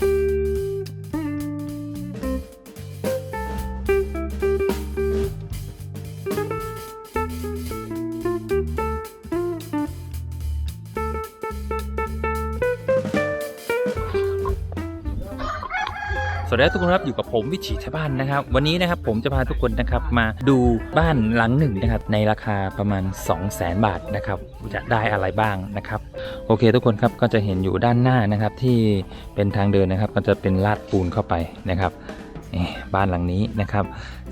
ส วัสดีทุกคนครับอยู่กับผมวิถีชาวบ้านนะครับ วันนี้นะครับผมจะพาทุกคนนะครับมาดูบ้านหลังหนึ่งนะครับ ในราคาประมาณ 2 0 0แสนบาทนะครับจะได้อะไรบ้างนะครับ โอเค ทุกคนครับก็จะเห็นอยู่ด้านหน้านะครับที่เป็นทางเดินนะครับ ก็จะเป็นลาดปูนเข้าไปนะครับนี่บ้านหลังนี้นะครับ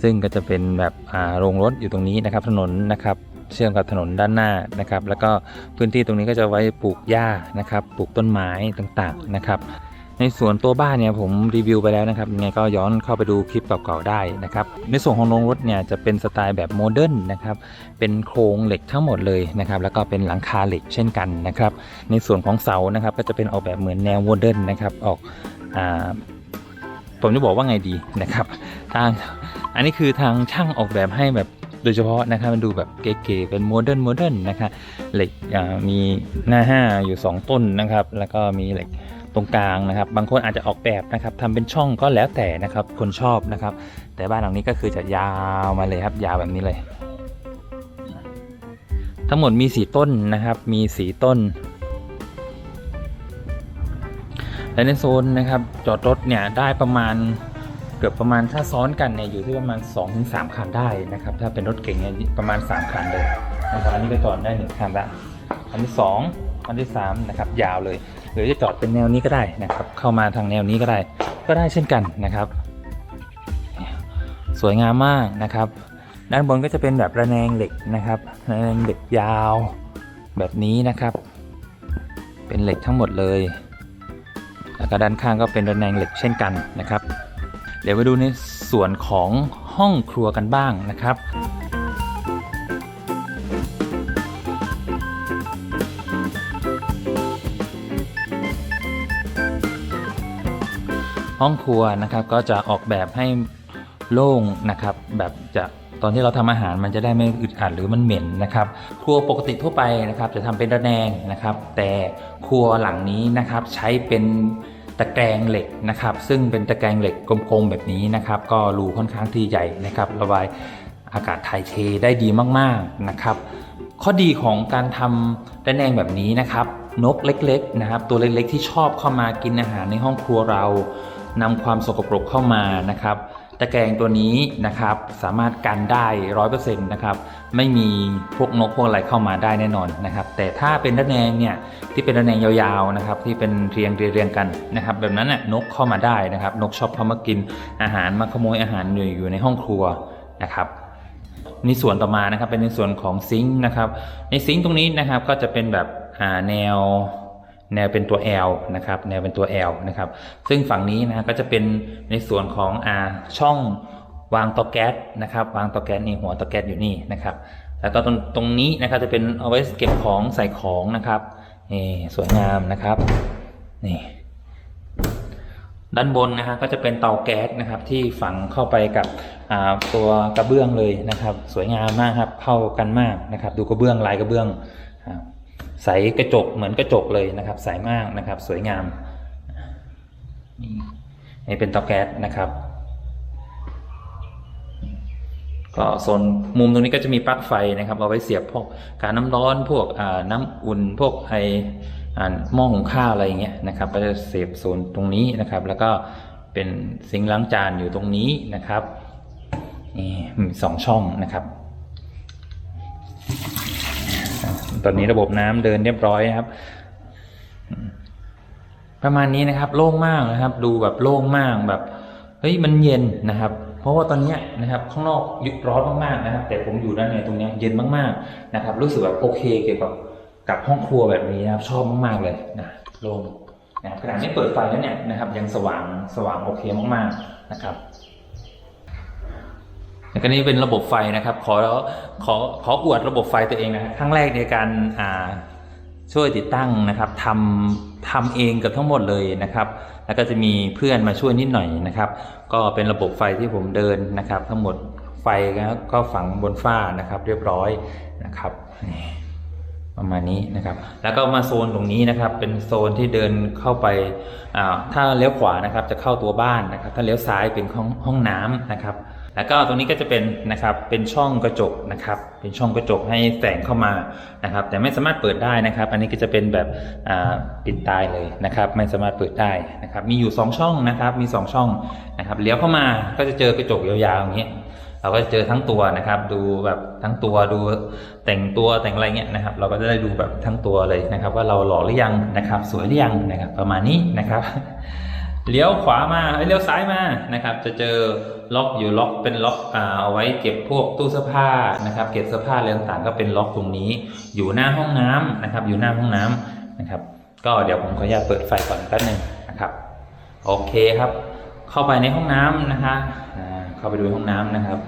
ซึ่งก็จะเป็นแบบอ่าโรงรถอยู่ตรงนี้นะครับ ถนนนะครับเชื่อมกับถนนด้านหน้านะครับ แล้วก็พื้นที่ตรงนี้ก็จะไว้ปลูกหญ้านะครับ ปลูกต้นไม้ต่างๆนะครับ ในส่วนตัวบ้านเนี่ยผมรีวิวไปแล้วนะครับยังไงก็ย้อนเข้าไปดูคลิปเก่าๆได้นะครับในส่วนของโรงรถเนี่ยจะเป็นสไตล์แบบโมเดิร์นนะครับเป็นโครงเหล็กทั้งหมดเลยนะครับแล้วก็เป็นหลังคาเหล็กเช่นกันนะครับในส่วนของเสานะครับก็จะเป็นออกแบบเหมือนแนวโมเดิร์นนะครับออกอ่าผมจะบอกว่าไงดีนะครับทางอันนี้คือทางช่างออกแบบให้แบบโดยเฉพาะนะครับมันดูแบบเก๋ๆเป็นโมเดิร์นโมเดิร์นนะครับเหล็กอ่ามีหน้าห้าอยู่ 2 ต้นนะครับ แล้วก็มีเหล็ก ตรงกลางนะครับ บางคนอาจจะออกแบบนะครับทำเป็นช่องก็แล้วแต่นะครับ คนชอบนะครับ แต่บ้านหลังนี้ก็คือจะยาวมาเลยครับ ยาวแบบนี้เลย ทั้งหมดมีสีต้นนะครับ มีสีต้นและในโซนนะครับจอดรถเนี่ยได้ประมาณเกือบประมาณถ้าซ้อนกันเนี่ยอยู่ที่ประมาณ 2-3 คันได้นะครับ ถ้าเป็นรถเก่งเนี่ยประมาณ 3 คันเลยนะครับอันนี้ก็จอดได้หนึ่งคันละอันที่2 อันที่3นะครับยาวเลย หรือจะจอดเป็นแนวนี้ก็ได้นะครับ เข้ามาทางแนวนี้ก็ได้ ก็ได้เช่นกันนะครับ สวยงามมากนะครับ ด้านบนก็จะเป็นแบบระแนงเหล็กนะครับระแนงเหล็กยาวแบบนี้นะครับ เป็นเหล็กทั้งหมดเลย แล้วก็ด้านข้างก็เป็นระแนงเหล็กเช่นกันนะครับ เดี๋ยวไปดูในส่วนของห้องครัวกันบ้างนะครับ ห้องครัวนะครับก็จะออกแบบให้โล่งนะครับ แบบจะตอนที่เราทำอาหารมันจะได้ไม่อึดอัดหรือมันเหม็นนะครับ ครัวปกติทั่วไปนะครับ จะทำเป็นระแนงนะครับ แต่ครัวหลังนี้นะครับใช้เป็นตะแกรงเหล็กนะครับ ซึ่งเป็นตะแกรงเหล็กกลมๆแบบนี้นะครับ ก็รูค่อนข้างที่ใหญ่นะครับ ระบายอากาศถ่ายเทได้ดีมากๆนะครับ ข้อดีของการทำระแนงแบบนี้นะครับ นกเล็กๆนะครับ ตัวเล็กๆที่ชอบเข้ามากินอาหารในห้องครัวเรา นำความสกปรกเข้ามานะครับตะแกรงตัวนี้นะครับสามารถกันได้ร้อยเปอร์เซ็นต์นะครับไม่มีพวกนกพวกอะไรเข้ามาได้แน่นอนนะครับแต่ถ้าเป็นระแนงเนี่ยที่เป็นระแนงยาวๆนะครับที่เป็นเรียงเรียงกันนะครับแบบนั้นน่ะนกเข้ามาได้นะครับ นกชอบเข้ามากินอาหารมาขโมยอาหารอยู่อยู่ในห้องครัวนะครับในส่วนต่อมานะครับเป็นในส่วนของซิงค์นะครับในซิงค์ตรงนี้นะครับก็จะเป็นแบบอ่าแนว แนวเป็นตัว L นะครับแนวเป็นตัว L นะครับซึ่งฝั่งนี้นะก็จะเป็นในส่วนของอาช่องวางเตาแก๊สนะครับวางเตาแก๊สนี่หัวเตาแก๊สอยู่นี่นะครับแล้วก็ตรงตรงนี้นะครับจะเป็นเอาไว้เก็บของใส่ของนะครับนี่สวยงามนะครับนี่ด้านบนนะฮะก็จะเป็นเตาแก๊สนะครับที่ฝังเข้าไปกับตัวกระเบื้องเลยนะครับ สวยงามมากครับเข้ากันมากนะครับ ดูกระเบื้องลายกระเบื้อง ใสกระจกเหมือนกระจกเลยนะครับใสมากนะครับสวยงามนี่เป็นเตาแก๊สนะครับก็โซนมุมตรงนี้ก็จะมีปลั๊กไฟนะครับเอาไว้เสียบพวกการน้ำร้อนพวกน้ำอุ่นพวกไอหม้อหุงข้าวอะไรเงี้ยนะครับก็จะเสียบโซนตรงนี้นะครับ แล้วก็เป็นซิงค์ล้างจานอยู่ตรงนี้นะครับนี่สองช่องนะครับ ตอนนี้ระบบน้ำเดินเรียบร้อยนะครับ ประมาณนี้นะครับ โล่งมากนะครับ ดูแบบโล่งมากแบบเฮ้ยมันเย็นนะครับ เพราะว่าตอนนี้นะครับ ข้างนอกร้อนมากๆนะครับ แต่ผมอยู่ด้านในตรงเนี้ยเย็นมากๆนะครับ รู้สึกแบบโอเคเกี่ยวกับกับห้องครัวแบบนี้นะครับ ชอบมากๆเลยนะโล่งนะครับขนาดไม่เปิดไฟแล้วเนี่ยนะครับ ยังสว่างสว่างโอเคมากๆนะครับ ก็นี่เป็นระบบไฟนะครับ ขอขอขออวดระบบไฟตัวเองนะครับครั้งแรกในการอ่าช่วยติดตั้งนะครับทำทำเองกับทั้งหมดเลยนะครับ แล้วก็จะมีเพื่อนมาช่วยนิดหน่อยนะครับ ก็เป็นระบบไฟที่ผมเดินนะครับ ทั้งหมดไฟก็ฝังบนฝ้านะครับ เรียบร้อยนะครับประมาณนี้นะครับ แล้วก็มาโซนตรงนี้นะครับ เป็นโซนที่เดินเข้าไปอ่าถ้าเลี้ยวขวานะครับจะเข้าตัวบ้านนะครับ ถ้าเลี้ยวซ้ายเป็นห้องห้องน้ำนะครับ แล้วก็ตรงนี้ก็จะเป็นนะครับเป็นช่องกระจกนะครับ เป็นช่องกระจกให้แสงเข้ามานะครับ แต่ไม่สามารถเปิดได้นะครับ อันนี้ก็จะเป็นแบบปิดตายเลยนะครับ ไม่สามารถเปิดได้นะครับ มีอยู่ 2 ช่องนะครับ มี 2 ช่องนะครับเลี้ยวเข้ามาก็จะเจอกระจกยาวๆอย่างนี้เราก็จะเจอทั้งตัวนะครับ ดูแบบทั้งตัวดูแต่งตัวแต่งอะไรเงี้ยนะครับ เราก็จะได้ดูแบบทั้งตัวเลยนะครับ ว่าเราหล่อหรือยังนะครับ สวยหรือยังนะครับ ประมาณนี้นะครับเลี้ยวขวามาเอ้ยเลี้ยวซ้ายมานะครับ จะเจอ ล็อกอยู่ล็อกเป็นล็อกอ่าเอาไว้เก็บพวกตู้เสื้อผ้านะครับเก็บเสื้อผ้าอะไรต่างๆก็เป็นล็อกตรงนี้ อยู่หน้าห้องน้ำนะครับ อยู่หน้าห้องน้ำนะครับ ก็เดี๋ยวผมขออนุญาตเปิดไฟก่อนแป๊บหนึงนะครับ โอเคครับ เข้าไปในห้องน้ำนะคะเข้าไปดูห้องน้ำนะครับ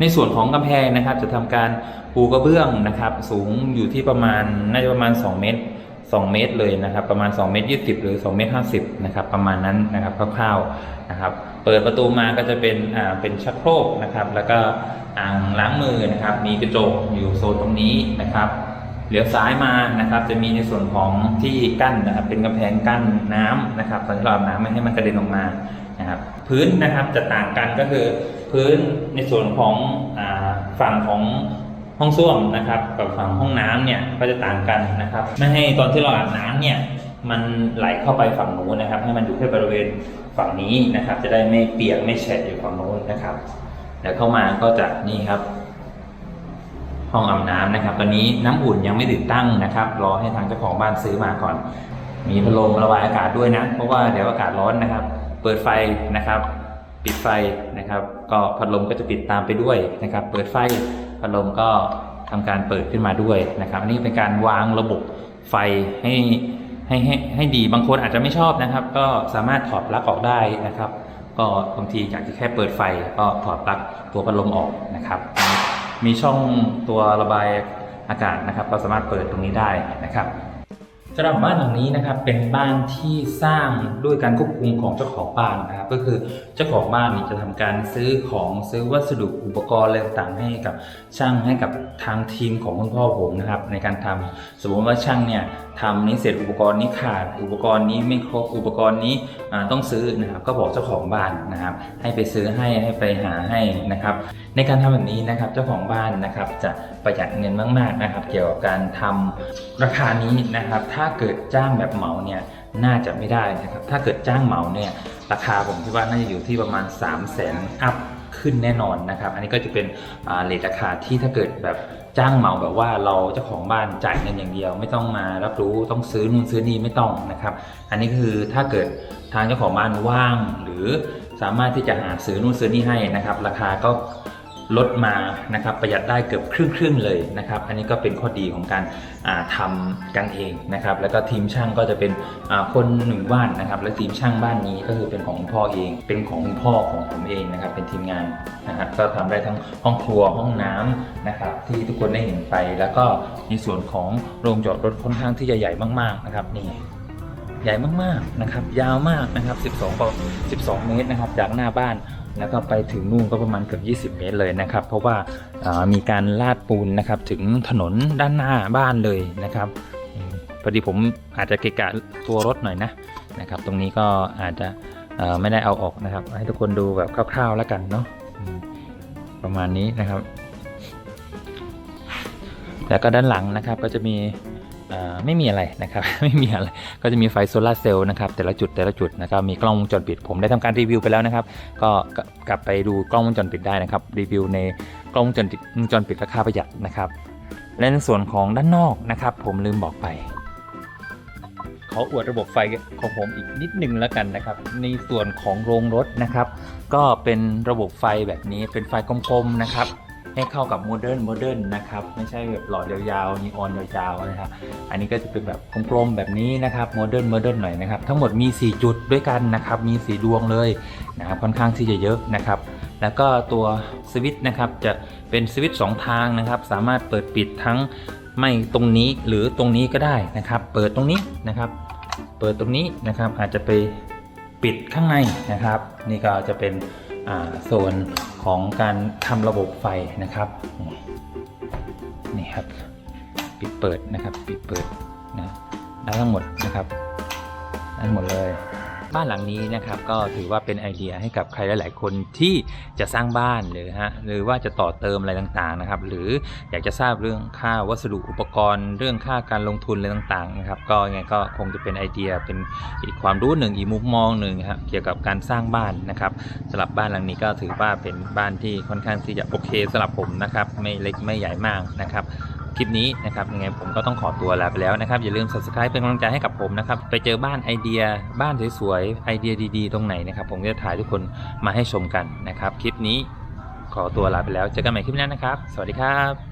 ในส่วนของกำแพงนะครับ จะทำการปูกระเบื้องนะครับ สูงอยู่ที่ประมาณน่าจะประมาณ 2 เมตร 2 เมตรเลยนะครับ ประมาณ 2 เมตร 20 หรือ 2 เมตร 50 นะครับ ประมาณนั้นนะครับคร่าวๆนะครับ เปิดประตูมาก็จะเป็นอ่าเป็นชักโครกนะครับ แล้วก็อ่างล้างมือนะครับ มีกระจกอยู่โซนตรงนี้นะครับเลี้ยวซ้ายมานะครับ จะมีในส่วนของที่กั้นนะครับ เป็นกำแพงกั้นน้ำนะครับตอนที่เราอาบน้ำไม่ให้มันกระเด็นออกมานะครับ พื้นนะครับจะต่างกันก็คือพื้นในส่วนของอาฝั่งของ ห้องส้วมนะครับกับฝั่งห้องน้ำเนี่ยก็จะต่างกันนะครับ ไม่ให้ตอนที่เราอาบน้ำเนี่ยมันไหลเข้าไปฝั่งนู้นนะครับ ให้มันอยู่แค่บริเวณฝั่งนี้นะครับ จะได้ไม่เปียกไม่แฉะอยู่ฝั่งนู้นนะครับเดี๋ยวเข้ามาก็จะนี่ครับ ห้องอาบน้ำนะครับ ตอนนี้น้ำอุ่นยังไม่ติดตั้งนะครับ รอให้ทางเจ้าของบ้านซื้อมาก่อน มีพัดลมระบายอากาศด้วยนะ เพราะว่าเดี๋ยวอากาศร้อนนะครับ เปิดไฟนะครับ ปิดไฟนะครับ ก็พัดลมก็จะปิดตามไปด้วยนะครับ เปิดไฟ พัดลมก็ทำการเปิดขึ้นมาด้วยนะครับอันนี่เป็นการวางระบบไฟให้ให้ให้ให้ดีบางคนอาจจะไม่ชอบนะครับ ก็สามารถถอดปลั๊กออกได้นะครับ ก็บางทีอยากจะแค่เปิดไฟก็ถอดปลั๊กตัวพัดลมออกนะครับ มีช่องตัวระบายอากาศนะครับ เราสามารถเปิดตรงนี้ได้นะครับสำหรับบ้านหลังนี้นะครับเป็นบ้านที่สร้างด้วยการควบคุมของเจ้าของบ้านนะครับ ก็คือเจ้าของบ้านนี่จะทำการซื้อของซื้อวัสดุอุปกรณ์อะไรต่างๆให้กับช่างให้กับทางทีมของคุณพ่อผมนะครับในการทำสมมติว่าช่างเนี่ยทำนี้เสร็จอุปกรณ์นี้ขาดอุปกรณ์นี้ไม่ครบอุปกรณ์นี้ต้องซื้อนะครับก็บอกเจ้าของบ้านนะครับ ให้ไปซื้อให้ให้ไปหาให้นะครับ ในการทำแบบนี้นะครับเจ้าของบ้านนะครับจะประหยัดเงินมากๆนะครับ เกี่ยวกับการทำราคานี้นะครับ ถ้าเกิดจ้างแบบเหมาเนี่ย น่าจะไม่ได้นะครับ ถ้าเกิดจ้างเหมาเนี่ยราคาผมคิดว่าน่าจะอยู่ที่ประมาณ 3 0 0 0 0 0อัพขึ้นแน่นอนนะครับ อันนี้ก็จะเป็นเรทราคาที่ถ้าเกิดแบบจ้างเหมาแบบว่าเราเจ้าของบ้านจ่ายเงินอย่างเดียว ไม่ต้องมารับรู้ต้องซื้อนู่นซื้อนี่ไม่ต้องนะครับ อันนี้คือถ้าเกิดทางเจ้าของบ้านว่าง หรือสามารถที่จะหาซื้อนู่นซื้อนี่ให้นะครับ ราคาก็ ลดมานะครับประหยัดได้เกือบครึ่งครึ่งๆเลยนะครับอันนี้ก็เป็นข้อดีของการอ่าทำกันเองนะครับแล้วก็ทีมช่างก็จะเป็นคนหนึ่งบ้านนะครับและทีมช่างบ้านนี้ก็คือเป็นของคุณพ่อเอง เป็นของคุณพ่อของผมเองนะครับเป็นทีมงานนะครับก็ทำได้ทั้งห้องครัวห้องน้ำนะครับที่ทุกคนได้เห็นไป แล้วก็ในส่วนของโรงจอดรถค่อนข้างที่จะใหญ่มากๆนะครับนี่ใหญ่มากๆนะครับยาวมากนะครับ 12กว่า12 เมตรนะครับจากหน้าบ้าน แล้วก็ไปถึงนู่นก็ประมาณเกือบ20 เมตรเลยนะครับ เพราะว่าามีการลาดปูนนะครับถึงถนนด้านหน้าบ้านเลยนะครับพอดีผมอาจจะเกะกะตัวรถหน่อยนะนะครับ ตรงนี้ก็อาจจะไม่ได้เอาออกนะครับ ให้ทุกคนดูแบบคร่าวๆแล้วกันเนาะประมาณนี้นะครับ แล้วก็ด้านหลังนะครับก็จะมี ไม่มีอะไรนะครับ ไม่มีอะไร ก็จะมีไฟโซลาร์เซลล์นะครับแต่ละจุดแต่ละจุดนะครับมีกล้องวงจรปิดผมได้ทำการรีวิวไปแล้วนะครับ ก็กลับกลับไปดูกล้องวงจรปิดได้นะครับรีวิวในกล้องวงจรปิดวงจรปิดราคาประหยัดนะครับ และในส่วนของด้านนอกนะครับ ผมลืมบอกไปขออวดระบบไฟของผมอีกนิดนึงแล้วกันนะครับ ในส่วนของโรงรถนะครับ ก็เป็นระบบไฟแบบนี้เป็นไฟกลมๆนะครับ ให้เข้ากับโมเดิร์นโมเดิร์นนะครับไม่ใช่แบบหลอดยาวๆนีออนยาวๆนะครับอันนี้ก็จะเป็นแบบกลมๆแบบนี้นะครับโมเดิร์นโมเดิร์นหน่อยนะครับทั้งหมดมี 4 จุดด้วยกันนะครับมี 4 ดวงเลยนะครับค่อนข้างที่จะเยอะนะครับแล้วก็ตัวสวิตช์นะครับจะเป็นสวิตช์สองทางนะครับสามารถเปิดปิดทั้งไม่ตรงนี้หรือตรงนี้ก็ได้นะครับ เปิดตรงนี้นะครับ เปิดตรงนี้นะครับอาจจะไปปิดข้างในนะครับ นี่ก็จะเป็นโซน ของการทำระบบไฟนะครับนี่ครับปิดเปิดนะครับปิดเปิดนะได้ทั้งหมดนะครับได้ทั้งหมดเลย บ้านหลังนี้นะครับก็ถือว่าเป็นไอเดียให้กับใครหลาย ๆ คนที่จะสร้างบ้านหรือฮะหรือว่าจะต่อเติมอะไรต่างๆนะครับ หรืออยากจะทราบเรื่องค่าวัสดุอุปกรณ์ เรื่องค่าการลงทุนอะไรต่างๆนะครับ ก็ยังไงก็คงจะเป็นไอเดียเป็นอีกความรู้หนึ่งอีกมุมมองหนึ่งครับเกี่ยวกับการสร้างบ้านนะครับสำหรับบ้านหลังนี้ก็ถือว่าเป็นบ้านที่ค่อนข้างที่จะโอเคสำหรับผมนะครับไม่เล็กไม่ใหญ่มากนะครับ ลิปนี้นะครับยังไงผมก็ต้องขอตัวลาไปแล้วนะครับ อย่าลืม subscribe เป็นกำลังใจให้กับผมนะครับ ไปเจอบ้านไอเดียบ้านสวยๆไอเดียดีๆ ตรงไหนนะครับ ผมจะถ่ายทุกคนมาให้ชมกันนะครับ คลิปนี้ขอตัวลาไปแล้ว เจอกันใหม่คลิปหน้านะครับ สวัสดีครับ